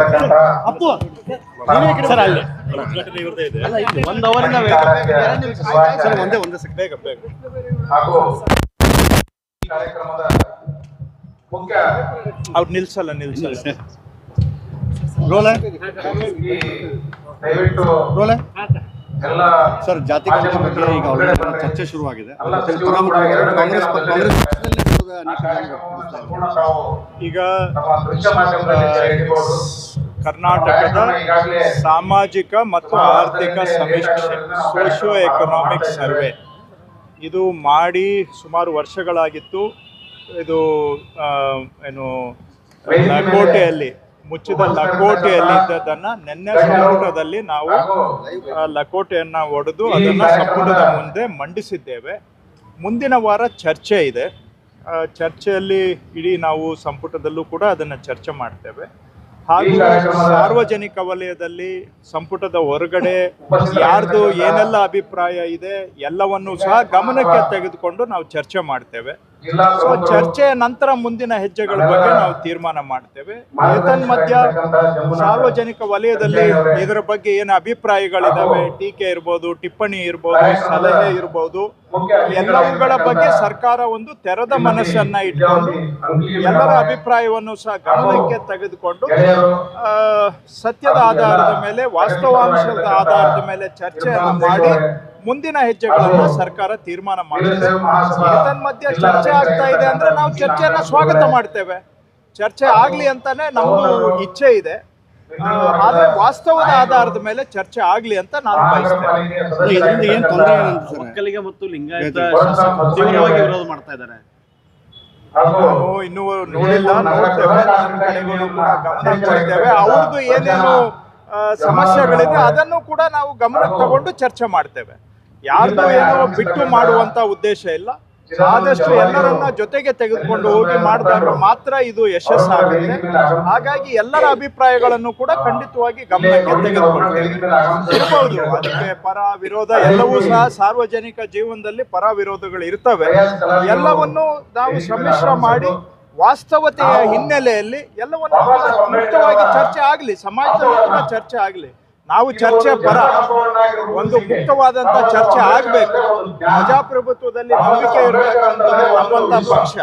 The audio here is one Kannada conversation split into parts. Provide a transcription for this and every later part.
ಆಗಿರ್ತಕ್ಕಂಥ ಅಪ್ಪು ನೀವೇ ಈ ಕಡೆ ಸರ್ ಅಲ್ಲಿ. ಅಲ್ಲ ಇಲ್ಲಿ ಒಂದು ಅವರಿಂದ ಸರ್ ಒಂದೇ ಒಂದೇ ಸೆಕೆಂಡ್ ಬೇಗ ಬೇಗ. ಹಾಗೂ ಕಾರ್ಯಕ್ರಮದ ಮುಖ್ಯ ಅವ್ರು ನಿಲ್ಸಲ್ಲ ನಿಲ್ಸಲ್ಲ. ದಯವಿಟ್ಟು ಎಲ್ಲ ಸರ್ ಜಾತಿ ಈಗ ಚರ್ಚೆ ಶುರುವಾಗಿದೆ. ಕಾಂಗ್ರೆಸ್ ಕಾಂಗ್ರೆಸ್ ಅನೇಕ ಈಗ ಕರ್ನಾಟಕದ ಸಾಮಾಜಿಕ ಮತ್ತು ಆರ್ಥಿಕ ಸಮೀಕ್ಷೆ ಸೋಷಿಯೋ ಎಕನಾಮಿಕ್ ಸರ್ವೆ. ಇದು ಮಾಡಿ ಸುಮಾರು ವರ್ಷಗಳಾಗಿತ್ತು. ಇದು ಏನು ಲಕೋಟೆಯಲ್ಲಿ ಮುಚ್ಚಿದ ಲಕೋಟೆಯಲ್ಲಿ ಇದ್ದದನ್ನ ನಿನ್ನೆ ಸಂಪುಟದಲ್ಲಿ ನಾವು ಲಕೋಟೆಯನ್ನು ಒಡೆದು ಅದನ್ನ ಸಂಪುಟದ ಮುಂದೆ ಮಂಡಿಸಿದ್ದೇವೆ. ಮುಂದಿನ ವಾರ ಚರ್ಚೆ ಇದೆ. ಚರ್ಚೆಯಲ್ಲಿ ಇಡೀ ನಾವು ಸಂಪುಟದಲ್ಲೂ ಕೂಡ ಅದನ್ನು ಚರ್ಚೆ ಮಾಡ್ತೇವೆ. ಹಾಗೂ ಸಾರ್ವಜನಿಕ ವಲಯದಲ್ಲಿ ಸಂಪುಟದ ಹೊರಗಡೆ ಯಾರ್ದು ಏನೆಲ್ಲ ಅಭಿಪ್ರಾಯ ಇದೆ ಎಲ್ಲವನ್ನೂ ಸಹ ಗಮನಕ್ಕೆ ತೆಗೆದುಕೊಂಡು ನಾವು ಚರ್ಚೆ ಮಾಡ್ತೇವೆ. ಸೊ ಚರ್ಚೆಯ ನಂತರ ಮುಂದಿನ ಹೆಜ್ಜೆಗಳ ಬಗ್ಗೆ ನಾವು ತೀರ್ಮಾನ ಮಾಡ್ತೇವೆ. ಏತನ್ಮಧ್ಯ ಸಾರ್ವಜನಿಕ ವಲಯದಲ್ಲಿ ಇದರ ಬಗ್ಗೆ ಏನು ಅಭಿಪ್ರಾಯಗಳಿದಾವೆ? ಟೀಕೆ ಇರ್ಬೋದು ಟಿಪ್ಪಣಿ ಇರ್ಬೋದು ಸಲಹೆ ಇರ್ಬೋದು. ಎಲ್ಲವುಗಳ ಬಗ್ಗೆ ಸರ್ಕಾರ ಒಂದು ತೆರೆದ ಮನಸ್ಸನ್ನ ಇಟ್ಕೊಂಡು ಎಲ್ಲರ ಅಭಿಪ್ರಾಯವನ್ನು ಸಹ ಗಮನಕ್ಕೆ ತೆಗೆದುಕೊಂಡು ಆ, ಸತ್ಯದ ಆಧಾರದ ಮೇಲೆ ವಾಸ್ತವಾಂಶದ ಆಧಾರದ ಮೇಲೆ ಚರ್ಚೆಯನ್ನು ಮಾಡಿ ಮುಂದಿನ ಹೆಜ್ಜೆಗಳನ್ನು ಸರ್ಕಾರ ತೀರ್ಮಾನ ಮಾಡಿದೆ ಏತನ್ಮಧ್ಯೆ ಚರ್ಚೆ ಆಗ್ತಾ ಇದೆ ಅಂದ್ರೆ ನಾವು ಚರ್ಚೆಯನ್ನ ಸ್ವಾಗತ ಮಾಡ್ತೇವೆ. ಚರ್ಚೆ ಆಗ್ಲಿ ಅಂತಾನೆ ನಮ್ದು ಇಚ್ಛೆ ಇದೆ. ಆದ್ರೆ ವಾಸ್ತವದ ಆಧಾರದ ಮೇಲೆ ಚರ್ಚೆ ಆಗ್ಲಿ ಅಂತ ನಾನು ಬಯಸ್ತೇನೆ. ಇದರಿಂದ ಏನ್ ತೊಂದರೆ ಏನಂತ ಸರ್. ಒಕ್ಕಲಿಗ ಮತ್ತು ಲಿಂಗಾಯತ. ವಿರೋಧ ಮಾಡ್ತಾ ಇದ್ದಾರೆ. ಇನ್ನು ಇನ್ನೂ ನೋಡಿಲ್ಲ ನೋಡ್ತೇವೆ. ಗಮನ ಕೊಡ್ತೇವೆ ಅವ್ರದ್ದು ಏನೇನು ಆ, ಸಮಸ್ಯೆಗಳಿದೆ ಅದನ್ನು ಕೂಡ ನಾವು ಗಮನಕ್ಕೆ ತಗೊಂಡು ಚರ್ಚೆ ಮಾಡ್ತೇವೆ. ಯಾರ್ದು ಏನೋ ಬಿಟ್ಟು ಮಾಡುವಂತ ಉದ್ದೇಶ ಇಲ್ಲ. ಆದಷ್ಟು ಎಲ್ಲರನ್ನ ಜೊತೆಗೆ ತೆಗೆದುಕೊಂಡು ಹೋಗಿ ಮಾಡಿದಾಗ ಮಾತ್ರ ಇದು ಯಶಸ್ಸಾಗುತ್ತೆ. ಹಾಗಾಗಿ ಎಲ್ಲರ ಅಭಿಪ್ರಾಯಗಳನ್ನು ಕೂಡ ಖಂಡಿತವಾಗಿ ಗಮನಕ್ಕೆ ತೆಗೆದುಕೊಂಡು ಅದಕ್ಕೆ ಪರ ವಿರೋಧ ಎಲ್ಲವೂ ಸಹ ಸಾರ್ವಜನಿಕ ಜೀವನದಲ್ಲಿ ಪರ ವಿರೋಧಗಳು ಇರ್ತವೆ. ಎಲ್ಲವನ್ನು ನಾವು ಸಮ್ಮಿಶ್ರ ಮಾಡಿ ವಾಸ್ತವತೆಯ ಹಿನ್ನೆಲೆಯಲ್ಲಿ ಎಲ್ಲವನ್ನು ಮುಕ್ತವಾಗಿ ಚರ್ಚೆ ಆಗಲಿ, ಸಮಾಜದಲ್ಲಿ ಚರ್ಚೆ ಆಗಲಿ ನಾವು ಚರ್ಚೆ ಪರ ಒಂದು ಮುಕ್ತವಾದಂತ ಚರ್ಚೆ ಆಗಬೇಕು. ಪ್ರಜಾಪ್ರಭುತ್ವದಲ್ಲಿ ನಂಬಿಕೆ ಇರಬೇಕಂತ ನಮ್ಮಂತ ಪಕ್ಷ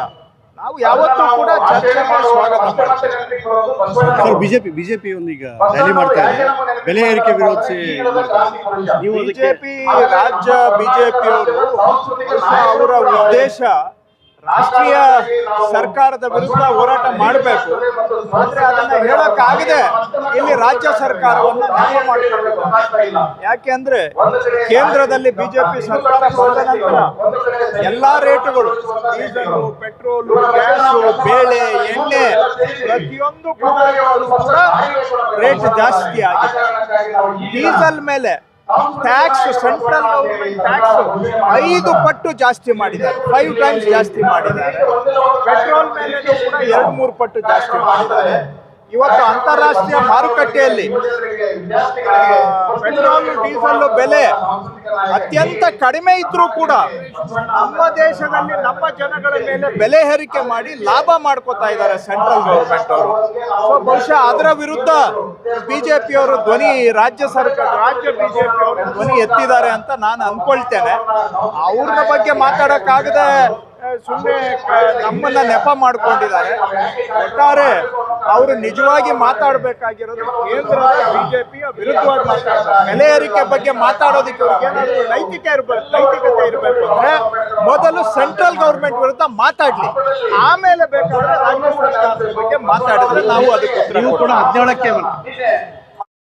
ನಾವು ಯಾವತ್ತೂ ಕೂಡ ಚರ್ಚೆ ಸ್ವಾಗತ ಮಾಡ್ತೇವೆ ಬಿಜೆಪಿ ಬಿಜೆಪಿ ಒಂದು ಈಗ ರ್ಯಾಲಿ ಮಾಡ್ತಾ ಇದೆ. ಬೆಲೆ ಏರಿಕೆ ವಿರೋಧಿಸಿ ಬಿಜೆಪಿ ರಾಜ್ಯ ಬಿಜೆಪಿಯವರು ಅವರ ಉದ್ದೇಶ ರಾಷ್ಟ್ರೀಯ ಸರ್ಕಾರದ ವಿರುದ್ಧ ಹೋರಾಟ ಮಾಡಬೇಕು. ಆದ್ರೆ ಅದನ್ನ ಹೇಳಕ್ಕಾಗದೆ. ಇಲ್ಲಿ ರಾಜ್ಯ ಸರ್ಕಾರವನ್ನು ನ್ಯಾಯ ಮಾಡಿಕೊಂಡಿದ್ದಾರೆ ಯಾಕೆ ಅಂದ್ರೆ ಕೇಂದ್ರದಲ್ಲಿ ಬಿಜೆಪಿ ಸರ್ಕಾರ ಬಂದ ನಂತರ ಎಲ್ಲಾ ರೇಟುಗಳು, ಡೀಸೆಲ್, ಪೆಟ್ರೋಲು, ಗ್ಯಾಸ್, ಬೇಳೆ, ಎಣ್ಣೆ ಪ್ರತಿಯೊಂದು ಕೂಡ ರೇಟ್ ಜಾಸ್ತಿ ಆಗಿದೆ. ಡೀಸೆಲ್ ಮೇಲೆ ಟ್ಯಾಕ್ಸ್ ಸೆಂಟ್ರಲ್ ಗೌರ್ಮೆಂಟ್ ಟ್ಯಾಕ್ಸ್ ಐದು ಪಟ್ಟು ಜಾಸ್ತಿ ಮಾಡಿದ್ದಾರೆ. ಫೈವ್ ಟೈಮ್ಸ್ ಜಾಸ್ತಿ ಮಾಡಿದ್ದಾರೆ. ಪೆಟ್ರೋಲ್ ಮೇಲೆ ಕೂಡ ಎರಡು ಮೂರು ಪಟ್ಟು ಜಾಸ್ತಿ ಮಾಡಿದ್ದಾರೆ. ಇವತ್ತು ಅಂತಾರಾಷ್ಟ್ರೀಯ ಮಾರುಕಟ್ಟೆಯಲ್ಲಿ ಪೆಟ್ರೋಲ್, ಡೀಸೆಲ್ ಬೆಲೆ ಅತ್ಯಂತ ಕಡಿಮೆ ಇದ್ರೂ ಕೂಡ ನಮ್ಮ ದೇಶದಲ್ಲಿ ನಮ್ಮ ಜನಗಳ ಮೇಲೆ ಬೆಲೆ ಏರಿಕೆ ಮಾಡಿ ಲಾಭ ಮಾಡ್ಕೋತಾ ಇದ್ದಾರೆ ಸೆಂಟ್ರಲ್ ಗೌರ್ಮೆಂಟ್ ಅವರು. ಸೊ ಬಹುಶಃ ಅದರ ವಿರುದ್ಧ ಬಿಜೆಪಿಯವರು ಧ್ವನಿ, ರಾಜ್ಯ ಸರ್ಕಾರ ರಾಜ್ಯ ಬಿಜೆಪಿ ಅವರು ಧ್ವನಿ ಎತ್ತಿದ್ದಾರೆ ಅಂತ ನಾನು ಅನ್ಕೊಳ್ತೇನೆ. ಅವ್ರನ್ನ ಬಗ್ಗೆ ಮಾತಾಡಕ್ಕಾಗದೆ ಸುಮ್ಮನೆ ನಮ್ಮನ್ನ ನೆಪ ಮಾಡ್ಕೊಂಡಿದ್ದಾರೆ. ಒಟ್ಟಾರೆ ಅವರು ನಿಜವಾಗಿ ಮಾತಾಡಬೇಕಾಗಿರೋದು ಕೇಂದ್ರದ ಬಿಜೆಪಿಯ ವಿರುದ್ಧವಾಗಿ ಮಾತಾಡ್ತಾರೆ. ಬೆಲೆ ಏರಿಕೆ ಬಗ್ಗೆ ಮಾತಾಡೋದಕ್ಕೆ ಅವ್ರಿಗೆ ಏನಾದ್ರು ನೈತಿಕ ಇರ್ಬೇಕು ನೈತಿಕತೆ ಇರಬೇಕು ಅಂದ್ರೆ ಮೊದಲು ಸೆಂಟ್ರಲ್ ಗೌರ್ಮೆಂಟ್ ವಿರುದ್ಧ ಮಾತಾಡ್ಲಿ. ಆಮೇಲೆ ಬೇಕಾದ್ರೆ ರಾಜ್ಯ ಸರ್ಕಾರದ ಬಗ್ಗೆ ಮಾತಾಡಿದ್ರೆ ನಾವು ಅದಕ್ಕೆ ನೀವು ಕೂಡ. ಹದಿನೇಳಕ್ಕೆ